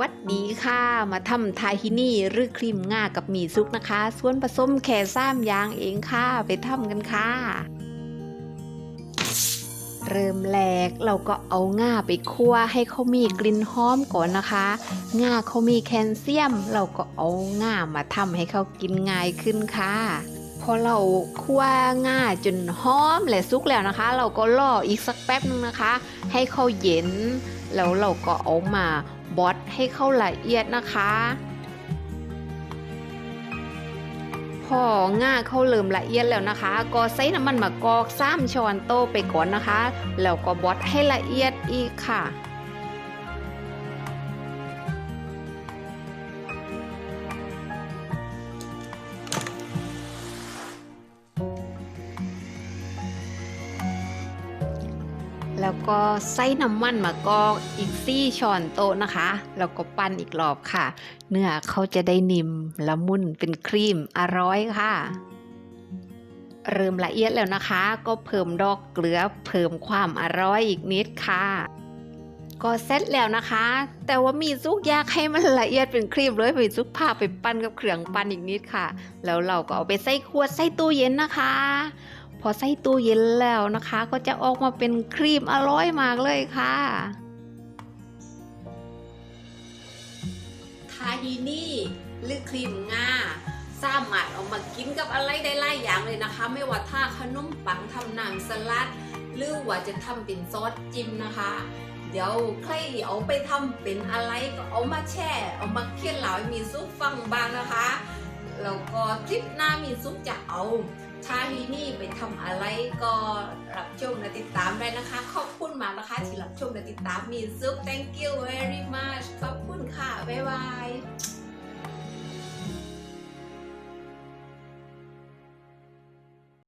วัดดีค่ะ มาทำทาฮินี่หรือครีมง่ากับหมี่ซุกนะคะ ส่วนผสมแค่ซ้ามยางเองค่ะ ไปทำกันค่ะ เริ่มแรกเราก็เอาง่าไปคั่วให้เขามีกลิ่นหอมก่อนนะคะ ง่าเขามีแคลเซียม เราก็เอาง่ามาทำให้เขากินง่ายขึ้นค่ะพอเราคั่วง่าจนหอมและสุกแล้วนะคะ เราก็รออีกสักแป๊บนึงนะคะ ให้เขาเย็น แล้วเราก็เอามาบดให้เข้าละเอียดนะคะ พอง่าเข้าเริ่มละเอียดแล้วนะคะ ก็ใส่น้ำมันมะกอกซ้ำช้อนโต๊ะไปก่อนนะคะ แล้วก็บดให้ละเอียดอีกค่ะ แล้วก็ใส่น้ำมันมะกอกอีกซี่ช้อนโต๊ะนะคะ แล้วก็ปั้นอีกรอบค่ะ เนื้อเขาจะได้นิ่มละมุนเป็นครีมอร่อยค่ะ เริ่มละเอียดแล้วนะคะ ก็เพิ่มดอกเกลือเพิ่มความอร่อยอีกนิดค่ะ ก็เสร็จแล้วนะคะ แต่ว่ามีซุกยากให้มันละเอียดเป็นครีมเลยไปซุกผ้าไปปั้นกับเครื่องปั้นอีกนิดค่ะ แล้วเราก็เอาไปใส่ขวดใส่ตู้เย็นนะคะ อใส่ตู้เย็นแล้วนะคะ ก็จะออกมาเป็นครีมอร่อยมากเลยค่ะทาฮีนี่หรือครีมงาสามารถเอามากินกับอะไรได้หลายอย่างเลยนะคะ ไม่ว่าถ้าขนมปังทำน้ำสลัด หรือว่าจะทำเป็นซอสจิ้มนะคะ เดี๋ยวใครเอาไปทำเป็นอะไรก็เอามาแช่เอามาเคี่ยนเหลาให้มีซุปฟังบางนะคะแล้วก็คลิปหน้ามีซุปจะเอา ชาฮีนี่ไปทำอะไรก็รับชมและติดตามได้นะคะ ขอบคุณมากนะคะที่รับชมและติดตามมีซุป thank you very much